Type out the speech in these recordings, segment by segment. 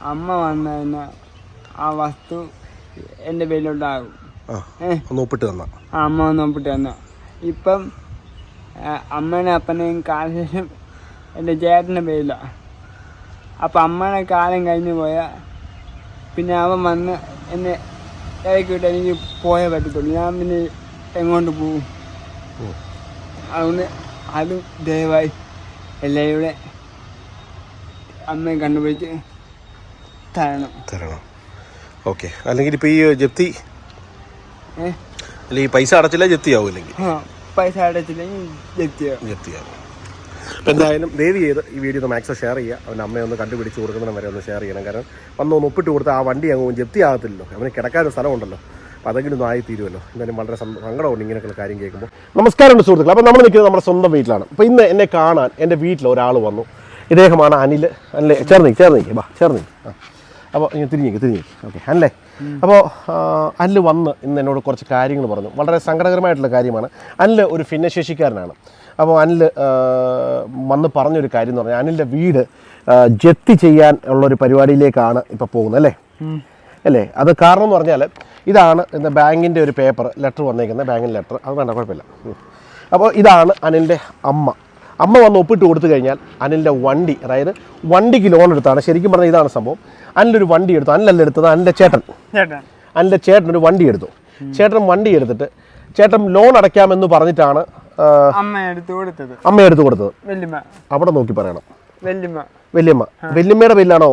അമ്മ വന്നു കഴിഞ്ഞാൽ ആ വസ്തു എന്റെ പേരിലോട്ടാകും ഒന്ന് ഒപ്പിട്ട് തന്ന. അമ്മ വന്ന് നോക്കിട്ട് തന്ന. ഇപ്പം അമ്മേനെ അപ്പനെയും കാലശേഷം എന്റെ ചേട്ടന്റെ പേരിലാണ് അപ്പം അമ്മയുടെ കാലം കഴിഞ്ഞു പോയാൽ പിന്നെ അവൻ വന്ന് എന്നെ ഇടയ്ക്ക് വിട്ട് എനിക്ക് പോയേ പറ്റത്തുള്ളൂ. ഞാൻ പിന്നെ എങ്ങോട്ട് പോകും അതുകൊണ്ട് അതും ദയവായി എല്ലാവരും അമ്മയെ കണ്ടുപിടിച്ച് തരണം. തരണം. ഓക്കെ അല്ലെങ്കിൽ ഇപ്പൊ ഈ ജപ്തി അല്ലെങ്കിൽ പൈസ അടച്ചില്ല ജപ്തി ആവും അല്ലെങ്കിൽ പൈസ അടച്ചില്ലെങ്കിൽ ജപ്തിയാവും ജപ്തിയാവും എന്തായാലും ദേവി ചെയ്ത് ഈ വീഡിയോ ഒന്ന് മാക്സിമം ഷെയർ ചെയ്യുക. അവന്റെ അമ്മയെ ഒന്ന് കണ്ടുപിടിച്ച് കൊടുക്കുന്നതിന് വരെ ഒന്ന് ഷെയർ ചെയ്യണം. കാരണം വന്ന് ഒന്ന് ഒപ്പിട്ട് കൊടുത്ത് ആ വണ്ടി അങ്ങ് ജപ്തി ആകത്തില്ലല്ലോ. അവന് കിടക്കാനൊരു സ്ഥലമുണ്ടല്ലോ. അപ്പോൾ അതെങ്കിലും ഒന്ന് ആയി തീരുമല്ലോ എന്തായാലും വളരെ സങ്കടമുണ്ട് ഇങ്ങനെയൊക്കെയുള്ള കാര്യം കേൾക്കുമ്പോൾ. നമസ്കാരമുണ്ട് സുഹൃത്തുക്കൾ അപ്പോൾ നമ്മൾ നിൽക്കുന്നത് നമ്മുടെ സ്വന്തം വീട്ടിലാണ്. അപ്പോൾ ഇന്ന് എന്നെ കാണാൻ എന്റെ വീട്ടിൽ ഒരാൾ വന്നു. ഇദ്ദേഹമാണ് അനിൽ. അല്ലേ ചേർന്നേ ചേർന്നേ നിൽക്കുക ബാ ചേർന്ന് ആ. അപ്പോൾ തിരിഞ്ഞേക്ക് തിരിഞ്ഞേക്ക് ഓക്കെ അല്ലേ? അപ്പോൾ അനിൽ വന്ന് ഇന്ന് എന്നോട് കുറച്ച് കാര്യങ്ങൾ പറഞ്ഞു. വളരെ സങ്കടകരമായിട്ടുള്ള കാര്യമാണ്. അനിൽ ഒരു ഭിന്നശേഷിക്കാരനാണ്. അപ്പോൾ അനിൽ വന്ന് പറഞ്ഞൊരു കാര്യം എന്ന് പറഞ്ഞാൽ അനിലിന്റെ വീട് ജപ്തി ചെയ്യാൻ ഉള്ളൊരു പരിപാടിയിലേക്കാണ് ഇപ്പോൾ പോകുന്നത് അല്ലേ? അല്ലേ? അത് കാരണം എന്ന് പറഞ്ഞാൽ ഇതാണ് ഇന്ന് ബാങ്കിന്റെ ഒരു പേപ്പർ ലെറ്റർ വന്നേക്കുന്നത് ബാങ്കിന്റെ ലെറ്റർ. അത് വേണ്ട കുഴപ്പമില്ല. അപ്പോൾ ഇതാണ് അനിലിന്റെ അമ്മ. അമ്മ വന്ന് ഒപ്പിട്ട് കൊടുത്തു കഴിഞ്ഞാൽ അനിലിന്റെ വണ്ടി അതായത് വണ്ടിക്ക് ലോൺ എടുത്താണ്. ശരിക്കും പറഞ്ഞാൽ ഇതാണ് സംഭവം. അനിലൊരു വണ്ടി എടുത്തു. അനിലല്ല എടുത്തത് അനിലിന്റെ ചേട്ടൻ. അനിലെ ചേട്ടൻ ഒരു വണ്ടി എടുത്തു. ചേട്ടൻ വണ്ടി എടുത്തിട്ട് ചേട്ടൻ ലോൺ അടയ്ക്കാമെന്ന് പറഞ്ഞിട്ടാണ് അമ്മ എടുത്ത് കൊടുത്തത്. അമ്മ എടുത്തു കൊടുത്തത്. വല്യമ്മ. അവിടെ നോക്കി പറയണം. വല്യമ്മ. വല്യമ്മ. വല്യമ്മയുടെ പേരിലാണോ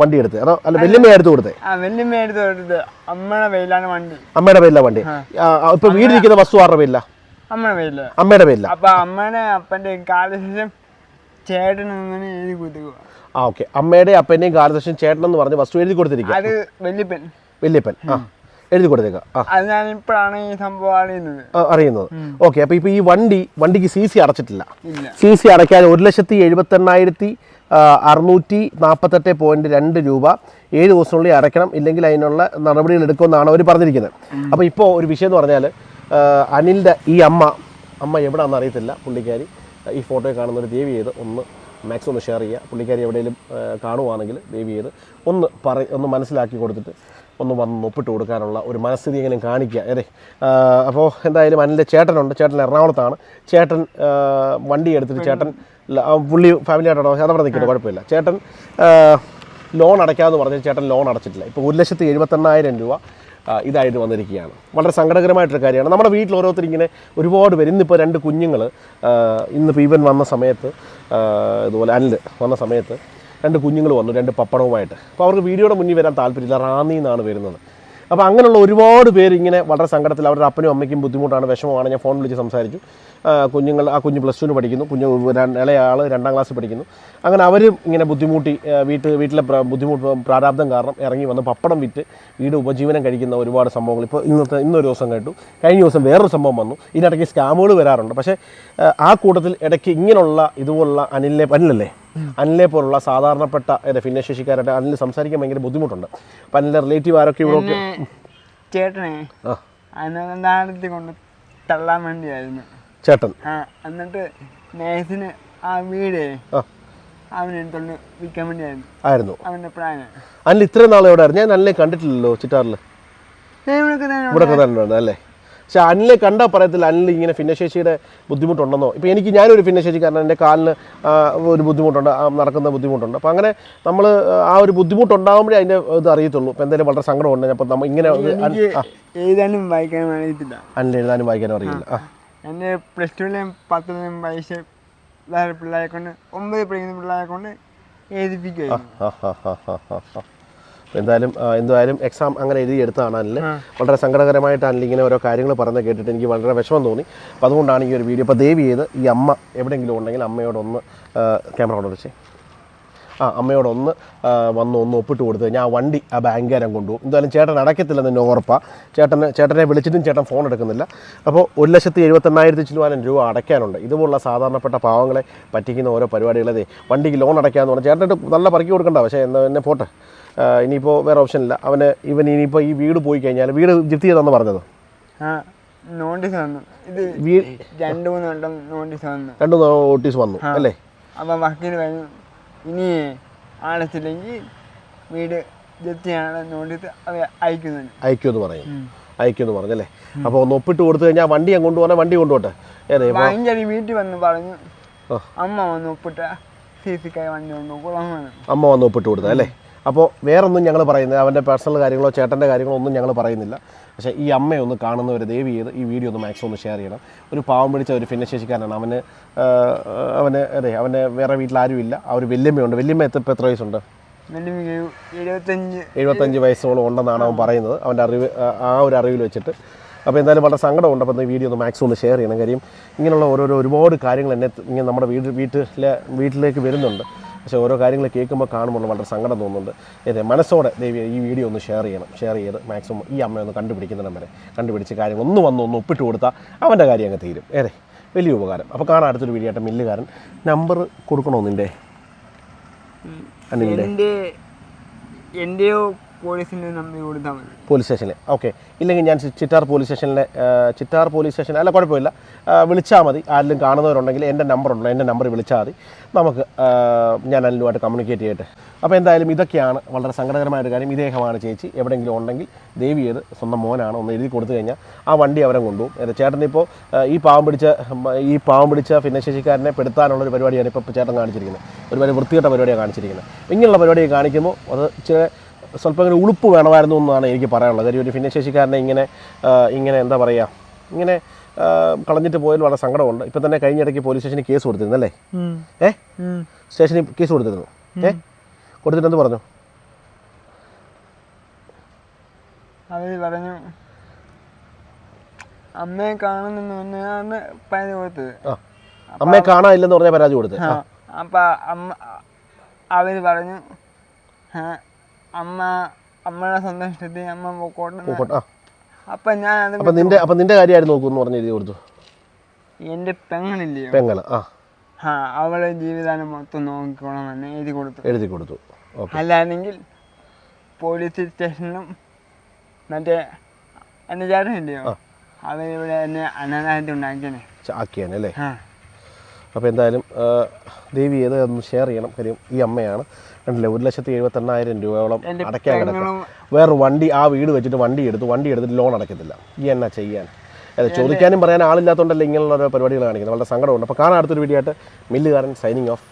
വണ്ടി എടുത്തത്? അതോ അല്ല വല്യമ്മ എടുത്തു കൊടുത്തത്? വല്യമ്മ എടുത്ത് കൊടുത്തത്. അമ്മയുടെ പേരിലാണ് വണ്ടി. അമ്മയുടെ പേരിലാണ് വണ്ടി. ഇപ്പൊ വീടിരിക്കുന്ന വസ്തു ആരുടെ പേരില്ല അമ്മയുടെ പേരില്ല അപ്പൊ അമ്മയുടെ അപ്പന്റെ കാലശേഷം ചേട്ടൻ അങ്ങനെ എഴുതി കൊടുക്കുക ആ ഓക്കെ. അമ്മയുടെ അപ്പന്റെയും കാലശേഷം ചേട്ടൻ എന്ന് പറഞ്ഞ് വസ്തു എഴുതി കൊടുത്തിരിക്കുക. അത് വല്യപ്പൻ. വല്യപ്പൻ. ആ എഴുതി കൊടുത്തേക്കാം. അത് ഞാൻ ഇപ്പോഴാണ് ഈ സംഭവം അറിയുന്നത്. അറിയുന്നത്. ഓക്കെ അപ്പൊ ഇപ്പൊ ഈ വണ്ടി വണ്ടിക്ക് സി സി അടച്ചിട്ടില്ല. സി സി അടയ്ക്കാൻ ഒരു ലക്ഷത്തി എഴുപത്തി എണ്ണായിരത്തി അറുന്നൂറ്റി നാൽപ്പത്തെട്ട് പോയിന്റ് രണ്ട് രൂപ ഏഴ് ദിവസത്തിനുള്ളിൽ അടയ്ക്കണം ഇല്ലെങ്കിൽ അതിനുള്ള നടപടികൾ എടുക്കുമെന്നാണ് അവർ പറഞ്ഞിരിക്കുന്നത്. അപ്പോൾ ഇപ്പോൾ ഒരു വിഷയം എന്ന് പറഞ്ഞാൽ അനിലിന്റെ ഈ അമ്മ അമ്മ എവിടെയാണെന്ന് അറിയത്തില്ല പുള്ളിക്കാരി. ഈ ഫോട്ടോയിൽ കാണുന്ന ഒരു ദേവി ചെയ്ത് ഒന്ന് മാക്സിമം ഒന്ന് ഷെയർ ചെയ്യുക. പുള്ളിക്കാരി എവിടെയെങ്കിലും കാണുവാണെങ്കിൽ ദേവി ചെയ്ത് ഒന്ന് പറ ഒന്ന് മനസ്സിലാക്കി കൊടുത്തിട്ട് ഒന്ന് വന്ന് ഒപ്പിട്ട് കൊടുക്കാനുള്ള ഒരു മനസ്ഥിതി എങ്ങനെ കാണിക്കുക. അതെ അപ്പോൾ എന്തായാലും അനിലിന്റെ ചേട്ടനുണ്ട്. ചേട്ടൻ എറണാകുളത്താണ്. ചേട്ടൻ വണ്ടി എടുത്തിട്ട് ചേട്ടൻ പുള്ളി ഫാമിലി ആയിട്ടാണോ? അതവിടെ നിൽക്കട്ടെ കുഴപ്പമില്ല. ചേട്ടൻ ലോൺ അടയ്ക്കാമെന്ന് പറഞ്ഞാൽ ചേട്ടൻ ലോൺ അടച്ചിട്ടില്ല. ഇപ്പോൾ ഒരു ലക്ഷത്തി എഴുപത്തെണ്ണായിരം രൂപ ഇതായിട്ട് വന്നിരിക്കുകയാണ്. വളരെ സങ്കടകരമായിട്ടൊരു കാര്യമാണ്. നമ്മുടെ വീട്ടിൽ ഓരോരുത്തർ ഇങ്ങനെ ഒരുപാട് പേര്. ഇന്നിപ്പോൾ രണ്ട് കുഞ്ഞുങ്ങൾ ഇന്നിപ്പോൾ ഇവൻ വന്ന സമയത്ത് ഇതുപോലെ അനിൽ വന്ന സമയത്ത് രണ്ട് കുഞ്ഞുങ്ങൾ വന്നു രണ്ട് പപ്പടവുമായിട്ട്. അപ്പോൾ അവർക്ക് വീഡിയോയുടെ മുന്നിൽ വരാൻ താല്പര്യമില്ല. റാന്നി എന്നാണ് വരുന്നത്. അപ്പോൾ അങ്ങനെയുള്ള ഒരുപാട് പേര് ഇങ്ങനെ വളരെ സങ്കടത്തിൽ അവരുടെ അപ്പനും അമ്മയ്ക്കും ബുദ്ധിമുട്ടാണ് വിഷമമാണ്. ഞാൻ ഫോൺ വിളിച്ച് സംസാരിച്ചു. കുഞ്ഞുങ്ങൾ ആ കുഞ്ഞ് പ്ലസ് ടുവിന് പഠിക്കുന്നു. കുഞ്ഞ് ഇളയാൾ രണ്ടാം ക്ലാസ് പഠിക്കുന്നു. അങ്ങനെ അവരും ഇങ്ങനെ ബുദ്ധിമുട്ടി വീട്ടിൽ വീട്ട് വീട്ടിലെ ബുദ്ധിമുട്ട് പ്രാരാബ്ദം കാരണം ഇറങ്ങി വന്ന് പപ്പടം വിറ്റ് വീട് ഉപജീവനം കഴിക്കുന്ന ഒരുപാട് സംഭവങ്ങൾ ഇപ്പോൾ ഇന്നത്തെ ഇന്നൊരു ദിവസം കേട്ടു. കഴിഞ്ഞ ദിവസം വേറൊരു സംഭവം വന്നു. ഇതിനിടയ്ക്ക് സ്കാമുകൾ വരാറുണ്ട്. പക്ഷേ ആ, ആ കൂട്ടത്തിൽ ഇടയ്ക്ക് ഇങ്ങനെയുള്ള ഇതുപോലുള്ള അനിലിനെ അനിലല്ലേ? അനിലെ പോലുള്ള സാധാരണപ്പെട്ട ഏതാ ഭിന്നശേഷിക്കാരായിട്ട് അനിൽ സംസാരിക്കാൻ ഭയങ്കര ബുദ്ധിമുട്ടുണ്ട്. അപ്പം അനിലെ റിലേറ്റീവ് ആരൊക്കെ ഇവിടെ ചേട്ടനെ. അനാഥാലയത്തിൽ കൊണ്ട് തള്ളാൻ വേണ്ടിയായിരുന്നു. ചേട്ടൻ. എന്നിട്ട് നേഴ്സിന് ആ വീട് അവനെടുത്തോണ്ട് വിൽക്കാൻ വേണ്ടിയായിരുന്നു. ആയിരുന്നു. അവന്റെ പ്ലാന് അനിൽ ഇത്രയും നാളെ എവിടെ ആയിരുന്നു? ഞാൻ അനിലെ കണ്ടിട്ടില്ലല്ലോ ചിറ്റാറിൽ ഇവിടെ അല്ലേ? പക്ഷെ അനിലെ കണ്ടാൽ പറയത്തില്ല. അനിൽ ഇങ്ങനെ ഭിന്നശേഷിയുടെ ബുദ്ധിമുട്ടുണ്ടെന്നോ? ഇപ്പോൾ എനിക്ക് ഞാനൊരു ഭിന്നശേഷിക്കാരൻ എന്റെ കാലിന് ഒരു ബുദ്ധിമുട്ടുണ്ട് നടക്കുന്ന ബുദ്ധിമുട്ടുണ്ട്. അപ്പോൾ അങ്ങനെ നമ്മൾ ആ ഒരു ബുദ്ധിമുട്ടുണ്ടാകുമ്പോഴേ അതിന്റെ ഇത് അറിയത്തുള്ളൂ. ഇപ്പോൾ എന്തെങ്കിലും വളരെ സങ്കടമുണ്ട്. അപ്പോൾ നമ്മൾ ഇങ്ങനെ എഴുതാനും വായിക്കാനും അറിയത്തില്ല. അനിൽ എഴുതാനും വായിക്കാനും അറിയില്ല. ആ. എന്റെ പ്ലസ് ടുവിലെയും പത്തിലെയും വയസ്സ് പിള്ളേരെ കൊണ്ട് ഒമ്പത് പഠിക്കുന്ന പിള്ളേരെ കൊണ്ട് ആ. എന്തായാലും എന്തായാലും എക്സാം അങ്ങനെ എഴുതി എടുത്താണ് അനിൽ. വളരെ സങ്കടകരമായിട്ടാണ് ഇങ്ങനെ ഓരോ കാര്യങ്ങൾ പറഞ്ഞ് കേട്ടിട്ട് എനിക്ക് വളരെ വിഷമം തോന്നി. അപ്പോൾ അതുകൊണ്ടാണ് ഈ ഒരു വീഡിയോ അപ്പോൾ ദയവ് ചെയ്ത് ഈ അമ്മ എവിടെയെങ്കിലും ഉണ്ടെങ്കിൽ അമ്മയോടൊന്ന് ക്യാമറ കൊണ്ട് വെച്ചേ ആ അമ്മയോടൊന്ന് വന്ന് ഒന്ന് ഒപ്പിട്ട് കൊടുത്ത് ഞാൻ ആ വണ്ടി ആ ബാങ്കുകാരൻ കൊണ്ടുപോകും. എന്തായാലും ചേട്ടൻ അടയ്ക്കത്തില്ലെന്ന് എന്നെ ഉറപ്പാണ് ചേട്ടന് ചേട്ടനെ വിളിച്ചിട്ടും ചേട്ടൻ ഫോൺ എടുക്കുന്നില്ല. അപ്പോൾ ഒരു ലക്ഷത്തി എഴുപത്തെണ്ണായിരത്തി ചില്ലുവാനും രൂപ അടയ്ക്കാനുണ്ട്. ഇതുപോലുള്ള സാധാരണപ്പെട്ട പാവങ്ങളെ പറ്റിക്കുന്ന ഓരോ പരിപാടികളതേ വണ്ടിക്ക് ലോൺ അടയ്ക്കാമെന്ന് പറഞ്ഞാൽ ചേട്ടന്റെ നല്ല പറക്കി കൊടുക്കണ്ട. പക്ഷേ എന്നെ പോട്ടെ. ഇനിയിപ്പോൾ വേറെ ഓപ്ഷൻ ഇല്ല. അവന് ഇവൻ ഇനിയിപ്പോൾ ഈ വീട് പോയി കഴിഞ്ഞാൽ വീട് ജിഫ്റ്റ് ചെയ്തെന്ന് പറഞ്ഞത്? നോട്ടീസ് വന്നു. ഇത് രണ്ട് മൂന്ന് വട്ടം നോട്ടീസ് വന്നു. രണ്ട് നോട്ടീസ് വന്നു അല്ലേ? അപ്പം വക്കീൽ പറഞ്ഞു ഇനി അടച്ചില്ലെങ്കിൽ വീട് ജപ്തിയാണ് നോട്ടീസ് അയക്കുന്നുണ്ട്. അയക്കുമെന്ന് പറയും അയക്കുമെന്ന് പറഞ്ഞല്ലേ അപ്പോൾ ഒന്ന് ഒപ്പിട്ട് കൊടുത്തു കഴിഞ്ഞാൽ വണ്ടി ഞാൻ കൊണ്ടുപോകാൻ വണ്ടി കൊണ്ടുപോട്ടെ ഏതെ ഭയങ്കര വീട്ടിൽ വന്ന് പറഞ്ഞു അമ്മ വന്ന് ഒപ്പിട്ട സി കൈ വണ്ടി കൊണ്ടുപോകും അമ്മ വന്ന് ഒപ്പിട്ട് കൊടുത്തത് അല്ലേ? അപ്പോൾ വേറൊന്നും ഞങ്ങൾ പറയുന്നില്ല. അവന്റെ പേഴ്സണൽ കാര്യങ്ങളോ ചേട്ടന്റെ കാര്യങ്ങളോ ഒന്നും ഞങ്ങൾ പറയുന്നില്ല. പക്ഷേ ഈ അമ്മയെ ഒന്ന് കാണുന്നവർ ദയവ് ചെയ്ത് ഈ വീഡിയോ ഒന്ന് മാക്സിമം ഒന്ന് ഷെയർ ചെയ്യണം. ഒരു പാവം പിടിച്ച ഒരു ഭിന്നശേഷിക്കാരനാണ് അവന് അവന് അതെ അവന് വേറെ വീട്ടിൽ ആരും ഇല്ല. ആ ഒരു വല്യമ്മയുണ്ട്. വല്യമ്മ എത്ര എത്ര വയസ്സുണ്ട്? എഴുപത്തഞ്ച്. വയസ്സോളം ഉണ്ടെന്നാണ് അവൻ പറയുന്നത്. അവന്റെ അറിവ് ആ- ആ ഒരു അറിവിൽ വെച്ചിട്ട്. അപ്പോൾ എന്തായാലും വളരെ സങ്കടമുണ്ട്. അപ്പോൾ ഈ വീഡിയോ ഒന്ന് മാക്സിമം ഒന്ന് ഷെയർ ചെയ്യണം. കാര്യം ഇങ്ങനെയുള്ള ഓരോരോ ഒരുപാട് കാര്യങ്ങൾ എന്നെ ഇങ്ങനെ നമ്മുടെ വീട് വീട്ടിലെ വീട്ടിലേക്ക് വരുന്നുണ്ട്. പക്ഷേ ഓരോ കാര്യങ്ങൾ കേൾക്കുമ്പോൾ കാണുമ്പോൾ വളരെ സങ്കടം തോന്നുന്നുണ്ട്. അതെ മനസ്സോടെ ദേവി ഈ വീഡിയോ ഒന്ന് ഷെയർ ചെയ്യണം. ഷെയർ ചെയ്ത് മാക്സിമം ഈ അമ്മയെ ഒന്ന് കണ്ടുപിടിക്കുന്നിടം വരെ കണ്ടുപിടിച്ച് കാര്യങ്ങൾ ഒന്ന് വന്ന് ഒന്ന് ഒപ്പിട്ട് കൊടുത്താൽ അവന്റെ കാര്യം അങ്ങ് തീരും. ഏറെ വലിയ ഉപകാരം. അപ്പോൾ കാണാൻ അടുത്തൊരു വീഡിയോ ആയിട്ട് മില്ലുകാരൻ. നമ്പർ കൊടുക്കണോ നിന്റെ അനിലിന്റെ എന്റെയോ പോലീസ് സ്റ്റേഷനിൽ ഓക്കെ. ഇല്ലെങ്കിൽ ഞാൻ ചിറ്റാർ പോലീസ് സ്റ്റേഷനിലെ ചിറ്റാർ പോലീസ് സ്റ്റേഷൻ അല്ല കുഴപ്പമില്ല. വിളിച്ചാൽ മതി. ആരെങ്കിലും കാണുന്നവരുണ്ടെങ്കിൽ എന്റെ നമ്പർ ഉണ്ടല്ലോ എന്റെ നമ്പർ വിളിച്ചാൽ മതി. നമുക്ക് ഞാൻ അനിലുമായിട്ട് കമ്മ്യൂണിക്കേറ്റ് ചെയ്യട്ടെ. അപ്പോൾ എന്തായാലും ഇതൊക്കെയാണ് വളരെ സങ്കടകരമായ ഒരു കാര്യം. ഇദ്ദേഹമാണ് ചേച്ചി. എവിടെയെങ്കിലും ഉണ്ടെങ്കിൽ ദേവി ചെയ്ത് സ്വന്തം മോനാണ് ഒന്ന് എഴുതി കൊടുത്തു കഴിഞ്ഞാൽ ആ വണ്ടി അവരെ കൊണ്ടുപോകും. ചേട്ടനിപ്പോൾ ഈ പാവം പിടിച്ച ഈ പാവം പിടിച്ച ഭിന്നശേഷിക്കാരനെ പെടുത്താനുള്ള ഒരു പരിപാടിയാണ് ഇപ്പോൾ ചേട്ടൻ കാണിച്ചിരിക്കുന്നത്. ഒരുപാട് വൃത്തികെട്ട പരിപാടിയാണ് കാണിച്ചിരിക്കുന്നത്. ഇങ്ങനെയുള്ള പരിപാടി കാണിക്കുമ്പോൾ അത് ഇച്ചിരി സ്വല്പം ഇങ്ങനെ ഉളുപ്പ് വേണമായിരുന്നു എന്നാണ് എനിക്ക് പറയാനുള്ളത്. കാര്യം ഒരു ഭിന്നശേഷിക്കാരനെ ഇങ്ങനെ ഇങ്ങനെ എന്താ പറയുക ഇങ്ങനെ കളഞ്ഞിട്ട് പോയാൽ വളരെ സങ്കടമുണ്ട്. ഇപ്പം തന്നെ കഴിഞ്ഞ ഇടയ്ക്ക് പോലീസ് സ്റ്റേഷനിൽ കേസ് കൊടുത്തിരുന്നല്ലേ ഏ? സ്റ്റേഷനിൽ കേസ് കൊടുത്തിരുന്നു. ഏ? കൊടുത്തിട്ട് എന്ത് പറഞ്ഞു? അവർ പറഞ്ഞു അമ്മയെ കാണുന്നെന്ന് പറഞ്ഞാണ് പരാതി കൊടുത്തത്. അമ്മയെ കാണാനില്ലെന്ന് പറഞ്ഞാൽ പരാതി കൊടുത്തു ആ. അപ്പം അമ്മ അവർ പറഞ്ഞു അമ്മ അമ്മയുടെ സ്വന്തം ഇഷ്ടത്തിൽ അമ്മ പോക്കോട്ടെ അപ്പൊ ഞാൻ അപ്പൊ നിന്റെ അപ്പൊ നിന്റെ കാര്യമായിരുന്നു നോക്കൂന്ന് പറഞ്ഞ് എഴുതി കൊടുത്തു? എന്റെ പെങ്ങളില്ലയോ പെങ്ങൾ ആ. ആ അവളെ ജീവിതം മൊത്തം നോക്കിക്കോണം എന്ന് എഴുതി കൊടുത്തു. എഴുതി കൊടുത്തു. അല്ലാണെങ്കിൽ പോലീസ് സ്റ്റേഷനിലും മറ്റേ എന്റെ ചേട്ടനില്ലയോ അവരിവിടെ എന്നെ അനാഥായിട്ട് ഉണ്ടാക്കിയനെ. അല്ലേ? ആ. അപ്പോൾ എന്തായാലും ദേവി ഏത് ഒന്ന് ഷെയർ ചെയ്യണം. കാര്യം ഈ അമ്മയാണ്. കണ്ടില്ലേ ഒരു ലക്ഷത്തി എഴുപത്തെണ്ണായിരം രൂപയോളം അടയ്ക്കാൻ കിടക്കും. വേറെ വണ്ടി ആ വീട് വെച്ചിട്ട് വണ്ടി എടുത്ത് വണ്ടി എടുത്തിട്ട് ലോൺ അടയ്ക്കത്തില്ല. ഈ എന്നാ ചെയ്യാൻ. അതെ. ചോദിക്കാനും പറയാൻ ആളില്ലാത്തതുകൊണ്ടല്ലേ ഇങ്ങനെയുള്ള പരിപാടികൾ കാണിക്കുന്നത്. വളരെ സങ്കടമുണ്ട്. അപ്പോൾ കാണാൻ അടുത്തൊരു വീഡിയോ ആയിട്ട്. മില്ലുകാരൻ സൈനിങ് ഓഫ്